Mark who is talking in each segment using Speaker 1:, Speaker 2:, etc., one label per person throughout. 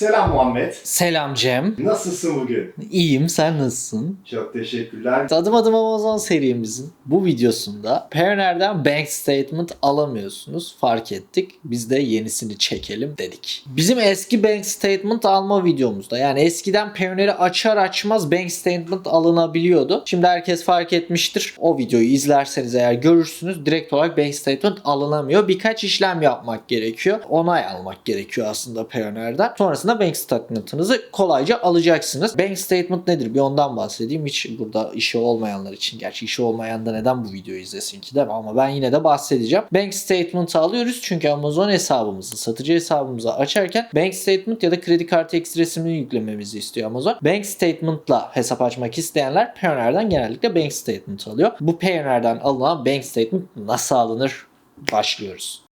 Speaker 1: Selam Muhammed.
Speaker 2: Selam Cem.
Speaker 1: Nasılsın bugün?
Speaker 2: İyiyim sen nasılsın?
Speaker 1: Çok teşekkürler.
Speaker 2: Adım adım Amazon serimizin bu videosunda Payoneer'den bank statement alamıyorsunuz. Fark ettik. Biz de yenisini çekelim dedik. Bizim eski bank statement alma videomuzda yani eskiden Payoneer'i açar açmaz bank statement alınabiliyordu. Şimdi herkes fark etmiştir. O videoyu izlerseniz eğer görürsünüz direkt olarak bank statement alınamıyor. Birkaç işlem yapmak gerekiyor. Onay almak gerekiyor aslında Payoneer'den. Sonrasında bank statement'ınızı kolayca alacaksınız. Bank statement nedir? Bir ondan bahsedeyim. Hiç burada işi olmayanlar için. Gerçi işi olmayan da neden bu videoyu izlesin ki mi? Ama ben yine de bahsedeceğim. Bank statement'ı alıyoruz çünkü Amazon hesabımızı, satıcı hesabımızı açarken bank statement ya da kredi kartı ekstresini yüklememizi istiyor Amazon. Bank statement'la hesap açmak isteyenler Payoneer'den genellikle bank statement alıyor. Bu Payoneer'den alınan bank statement nasıl alınır? Başlıyoruz.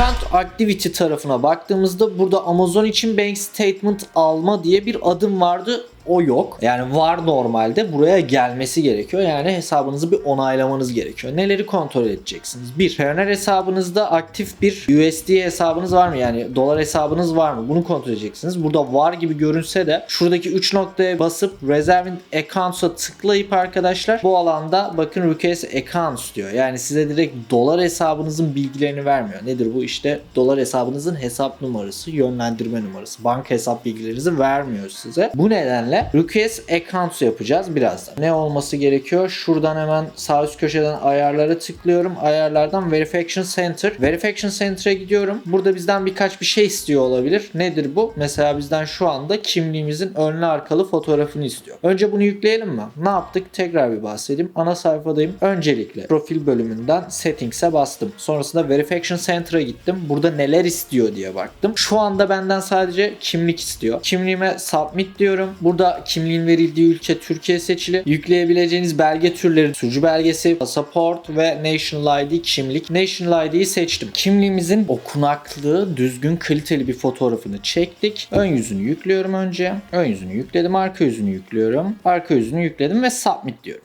Speaker 2: Account Activity tarafına baktığımızda burada Amazon için Bank Statement alma diye bir adım vardı. O yok. Yani var normalde. Buraya gelmesi gerekiyor. Yani hesabınızı bir onaylamanız gerekiyor. Neleri kontrol edeceksiniz? Bir, Payoneer hesabınızda aktif bir USD hesabınız var mı? Yani dolar hesabınız var mı? Bunu kontrol edeceksiniz. Burada var gibi görünse de şuradaki 3 noktaya basıp Reserving Accounts'a tıklayıp arkadaşlar bu alanda bakın Request Accounts diyor. Yani size direkt dolar hesabınızın bilgilerini vermiyor. Nedir bu? İşte dolar hesabınızın hesap numarası, yönlendirme numarası, banka hesap bilgilerinizi vermiyor size. Bu nedenle Request Accounts yapacağız birazdan. Ne olması gerekiyor? Şuradan hemen sağ üst köşeden ayarlara tıklıyorum. Ayarlardan Verification Center. Verification Center'a gidiyorum. Burada bizden birkaç bir şey istiyor olabilir. Nedir bu? Mesela bizden şu anda kimliğimizin önlü arkalı fotoğrafını istiyor. Önce bunu yükleyelim mi? Ne yaptık? Tekrar bir bahsedeyim. Ana sayfadayım. Öncelikle profil bölümünden Settings'e bastım. Sonrasında Verification Center'a gittim. Burada neler istiyor diye baktım. Şu anda benden sadece kimlik istiyor. Kimliğime Submit diyorum. Burada kimliğin verildiği ülke Türkiye seçili. Yükleyebileceğiniz belge türleri sürücü belgesi, pasaport ve National ID kimlik. National ID'yi seçtim. Kimliğimizin okunaklı, düzgün, kaliteli bir fotoğrafını çektik. Ön yüzünü yüklüyorum önce. Ön yüzünü yükledim. Arka yüzünü yüklüyorum. Arka yüzünü yükledim ve Submit diyorum.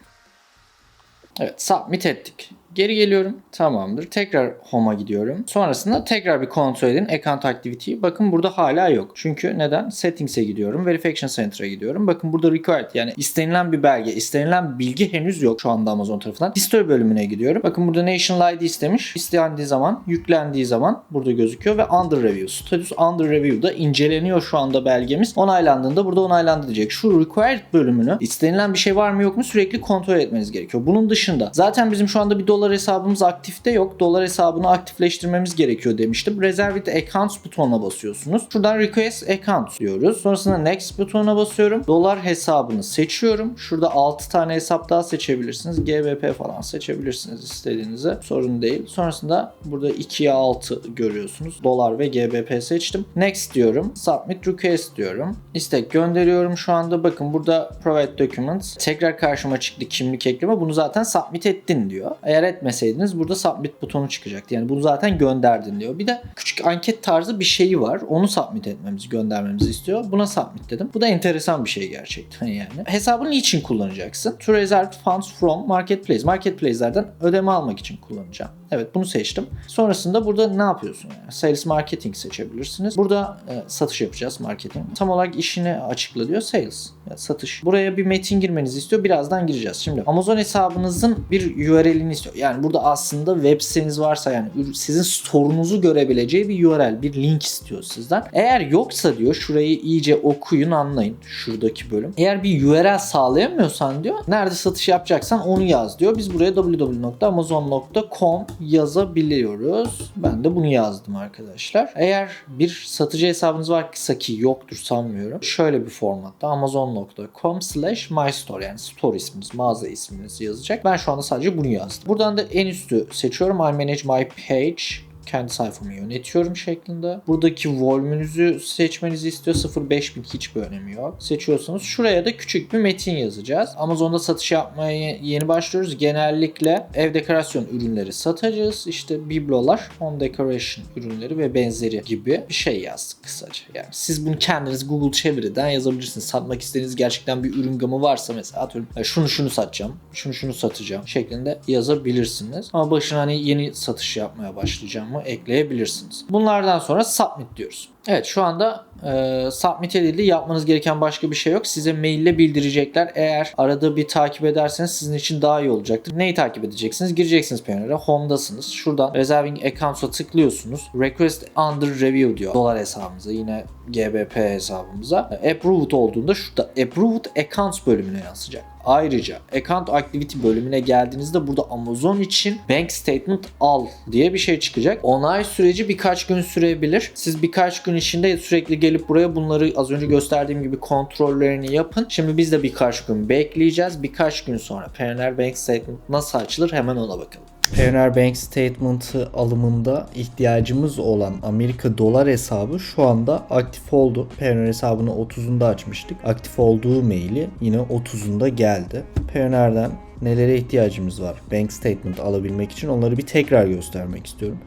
Speaker 2: Evet submit ettik. Geri geliyorum. Tamamdır. Tekrar home'a gidiyorum. Sonrasında tekrar bir kontrol edin. Account Activity'yi. Bakın burada hala yok. Çünkü neden? Settings'e gidiyorum. Verification Center'a gidiyorum. Bakın burada required yani istenilen bir belge, istenilen bilgi henüz yok şu anda Amazon tarafından. History bölümüne gidiyorum. Bakın burada National ID istemiş. İstendiği zaman, yüklendiği zaman burada gözüküyor ve under review. Status under review'da inceleniyor şu anda belgemiz. Onaylandığında burada onaylandı diyecek. Şu required bölümünü istenilen bir şey var mı yok mu sürekli kontrol etmeniz gerekiyor. Bunun dışında zaten bizim şu anda bir dolar hesabımız aktifte yok. Dolar hesabını aktifleştirmemiz gerekiyor demiştim. Reserve with Accounts butonuna basıyorsunuz. Şuradan Request Account diyoruz. Sonrasında Next butonuna basıyorum. Dolar hesabını seçiyorum. Şurada 6 tane hesap daha seçebilirsiniz. GBP falan seçebilirsiniz istediğinize. Sorun değil. Sonrasında burada 2'ye 6 görüyorsunuz. Dolar ve GBP seçtim. Next diyorum. Submit Request diyorum. İstek gönderiyorum şu anda. Bakın burada Provide Documents. Tekrar karşıma çıktı kimlik ekleme. Bunu zaten submit ettin diyor. Eğer etmeseydiniz burada submit butonu çıkacaktı. Yani bunu zaten gönderdin diyor. Bir de küçük anket tarzı bir şeyi var. Onu submit etmemizi, göndermemizi istiyor. Buna submit dedim. Bu da enteresan bir şey gerçekten yani. Hesabını niçin kullanacaksın? To reserve funds from marketplace. Marketplace'lerden ödeme almak için kullanacağım. Evet bunu seçtim. Sonrasında burada ne yapıyorsun? Yani sales marketing seçebilirsiniz. Burada e, satış yapacağız marketing. Tam olarak işini açıkla diyor sales. Yani satış. Buraya bir metin girmenizi istiyor. Birazdan gireceğiz. Şimdi Amazon hesabınızın bir URL'ini istiyor. Yani burada aslında web siteniz varsa yani sizin store'unuzu görebileceği bir URL, bir link istiyor sizden. Eğer yoksa diyor şurayı iyice okuyun anlayın şuradaki bölüm. Eğer bir URL sağlayamıyorsan diyor nerede satış yapacaksan onu yaz diyor. Biz buraya www.amazon.com yazabiliyoruz. Ben de bunu yazdım arkadaşlar. Eğer bir satıcı hesabınız varsa ki yoktur sanmıyorum. Şöyle bir formatta amazon.com slash my yani store isminiz, mağaza isminiz yazacak. Ben şu anda sadece bunu yazdım. Buradan da en üstü seçiyorum. I manage my page kendi sayfamı yönetiyorum şeklinde. Buradaki volümünüzü seçmenizi istiyor. 0.5000 hiçbir önemi yok. Seçiyorsanız şuraya da küçük bir metin yazacağız. Amazon'da satış yapmaya yeni başlıyoruz. Genellikle ev dekorasyon ürünleri satacağız. İşte biblolar, home decoration ürünleri ve benzeri gibi bir şey yazdık kısaca. Yani siz bunu kendiniz Google çeviriden yazabilirsiniz. Satmak istediğiniz gerçekten bir ürün gamı varsa mesela atıyorum "Ya şunu şunu satacağım, şunu şunu satacağım şeklinde yazabilirsiniz. Ama başına hani yeni satış yapmaya başlayacağım
Speaker 3: ekleyebilirsiniz. Bunlardan sonra submit diyoruz. Evet şu anda e, submit edildi. Yapmanız gereken başka bir şey yok. Size maille bildirecekler. Eğer arada bir takip ederseniz sizin için daha iyi olacaktır. Neyi takip edeceksiniz? Gireceksiniz Payoneer'e. Home'dasınız. Şuradan Reserving Accounts'a tıklıyorsunuz. Request Under Review diyor. Dolar hesabımıza yine GBP hesabımıza. Approved olduğunda şurada Approved Accounts bölümüne yansıyacak. Ayrıca Account Activity bölümüne geldiğinizde burada Amazon için Bank Statement al diye bir şey çıkacak. Onay süreci birkaç gün sürebilir. Siz birkaç gün içinde sürekli gelip buraya bunları az önce gösterdiğim gibi kontrollerini yapın. Şimdi biz de birkaç gün bekleyeceğiz. Birkaç gün sonra Payoneer Bank Statement nasıl açılır hemen ona bakalım.
Speaker 2: Payoneer Bank Statement'ı alımında ihtiyacımız olan Amerika dolar hesabı şu anda aktif oldu. Payoneer hesabını 30'unda açmıştık. Aktif olduğu maili yine 30'unda geldi. Payoneer'den nelere ihtiyacımız var Bank Statement alabilmek için onları bir tekrar göstermek istiyorum.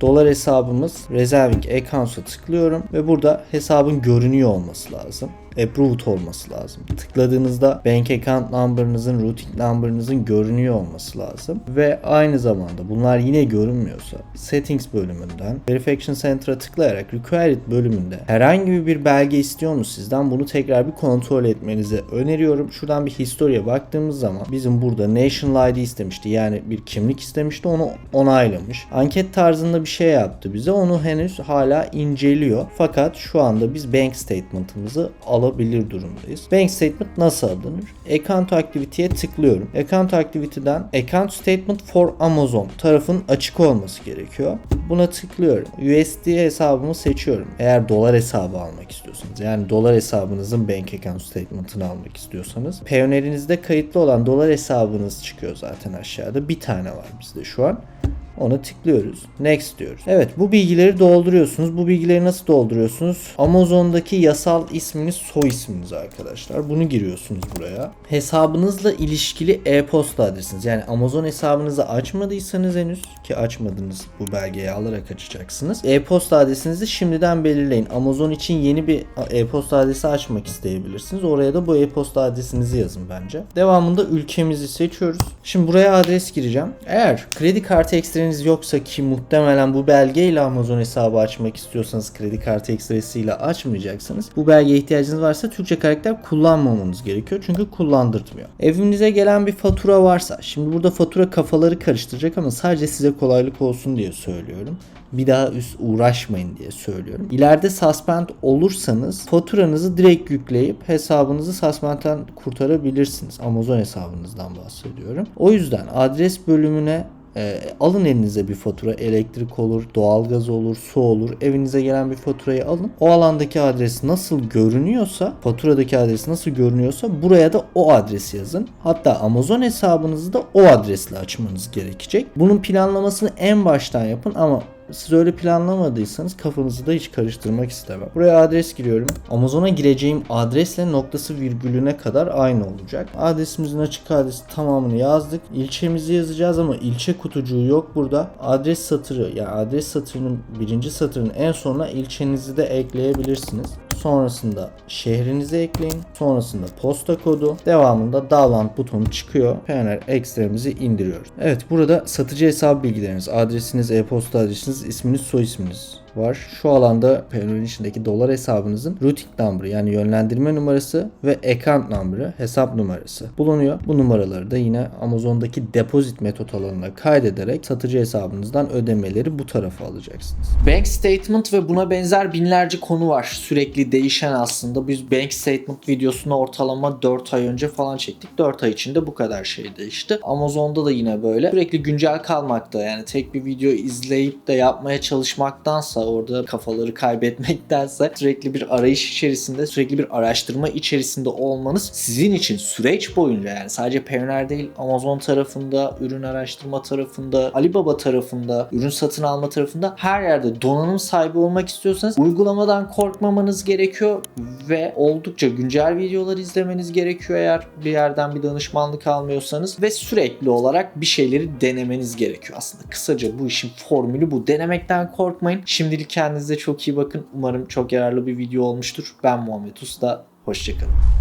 Speaker 2: Dolar hesabımız Reserving Accounts'a tıklıyorum ve burada hesabın görünüyor olması lazım. Approved olması lazım. Tıkladığınızda bank account number'ınızın, routing number'ınızın görünüyor olması lazım. Ve aynı zamanda bunlar yine görünmüyorsa settings bölümünden verification center'a tıklayarak required bölümünde herhangi bir belge istiyor mu sizden bunu tekrar bir kontrol etmenizi öneriyorum. Şuradan bir historiye baktığımız zaman bizim burada national ID istemişti. Yani bir kimlik istemişti onu onaylamış. Anket tarzında bir şey yaptı bize. Onu henüz hala inceliyor. Fakat şu anda biz bank statement'ımızı alabilir durumdayız. Bank statement nasıl alınır? Account Activity'ye tıklıyorum. Account Activity'den Account Statement for Amazon tarafın açık olması gerekiyor. Buna tıklıyorum. USD hesabımı seçiyorum. Eğer dolar hesabı almak istiyorsanız yani dolar hesabınızın bank account statement'ını almak istiyorsanız Payoneer'inizde kayıtlı olan dolar hesabınız çıkıyor zaten aşağıda. Bir tane var bizde şu an. Ona tıklıyoruz. Next diyoruz. Evet bu bilgileri dolduruyorsunuz. Bu bilgileri nasıl dolduruyorsunuz? Amazon'daki yasal isminiz soy isminiz arkadaşlar. Bunu giriyorsunuz buraya. Hesabınızla ilişkili e-posta adresiniz. Yani Amazon hesabınızı açmadıysanız henüz ki açmadınız bu belgeyi alarak açacaksınız. E-posta adresinizi şimdiden belirleyin. Amazon için yeni bir e-posta adresi açmak isteyebilirsiniz. Oraya da bu e-posta adresinizi yazın bence. Devamında ülkemizi seçiyoruz. Şimdi buraya adres gireceğim. Eğer kredi kartı ekstreniz yoksa ki muhtemelen bu belgeyle Amazon hesabı açmak istiyorsanız kredi kartı ekstresiyle açmayacaksınız. Bu belgeye ihtiyacınız varsa Türkçe karakter kullanmamanız gerekiyor. Çünkü kullandırtmıyor. Evinize gelen bir fatura varsa şimdi burada fatura kafaları karıştıracak ama sadece size kolaylık olsun diye söylüyorum bir daha üst uğraşmayın diye söylüyorum. İleride suspend olursanız faturanızı direkt yükleyip hesabınızı suspend'den kurtarabilirsiniz. Amazon hesabınızdan bahsediyorum. O yüzden adres bölümüne e, alın elinize bir fatura elektrik olur, doğalgaz olur, su olur. Evinize gelen bir faturayı alın. O alandaki adres nasıl görünüyorsa, faturadaki adres nasıl görünüyorsa buraya da o adresi yazın. Hatta Amazon hesabınızı da o adresle açmanız gerekecek. Bunun planlamasını en baştan yapın ama siz öyle planlamadıysanız kafanızı da hiç karıştırmak istemem. Buraya adres giriyorum. Amazon'a gireceğim adresle noktası virgülüne kadar aynı olacak. Adresimizin açık adresi tamamını yazdık. İlçemizi yazacağız ama ilçe kutucuğu yok burada. Adres satırı yani adres satırının birinci satırın en sonuna ilçenizi de ekleyebilirsiniz. Sonrasında şehrinizi ekleyin. Sonrasında posta kodu. Devamında download butonu çıkıyor. Payoneer ekstremizi indiriyoruz. Evet burada satıcı hesap bilgileriniz, adresiniz, e-posta adresiniz, isminiz, soy isminiz var. Şu alanda Payoneer'in içindeki dolar hesabınızın routing number'ı yani yönlendirme numarası ve account number'ı hesap numarası bulunuyor. Bu numaraları da yine Amazon'daki deposit metot alanına kaydederek satıcı hesabınızdan ödemeleri bu tarafa alacaksınız.
Speaker 3: Bank statement ve buna benzer binlerce konu var. Sürekli değişen aslında. Biz bank statement videosunu ortalama 4 ay önce falan çektik. 4 ay içinde bu kadar şey değişti. Amazon'da da yine böyle. Sürekli güncel kalmakta yani tek bir video izleyip de yapmaya çalışmaktansa orada kafaları kaybetmektense sürekli bir arayış içerisinde, sürekli bir araştırma içerisinde olmanız sizin için süreç boyunca yani sadece Payoneer değil Amazon tarafında, ürün araştırma tarafında, Alibaba tarafında, ürün satın alma tarafında her yerde donanım sahibi olmak istiyorsanız uygulamadan korkmamanız gerekiyor ve oldukça güncel videolar izlemeniz gerekiyor eğer bir yerden bir danışmanlık almıyorsanız ve sürekli olarak bir şeyleri denemeniz gerekiyor aslında. Kısaca bu işin formülü bu. Denemekten korkmayın. Şimdilik kendinize çok iyi bakın. Umarım çok yararlı bir video olmuştur. Ben Muhammed Usta. Hoşçakalın.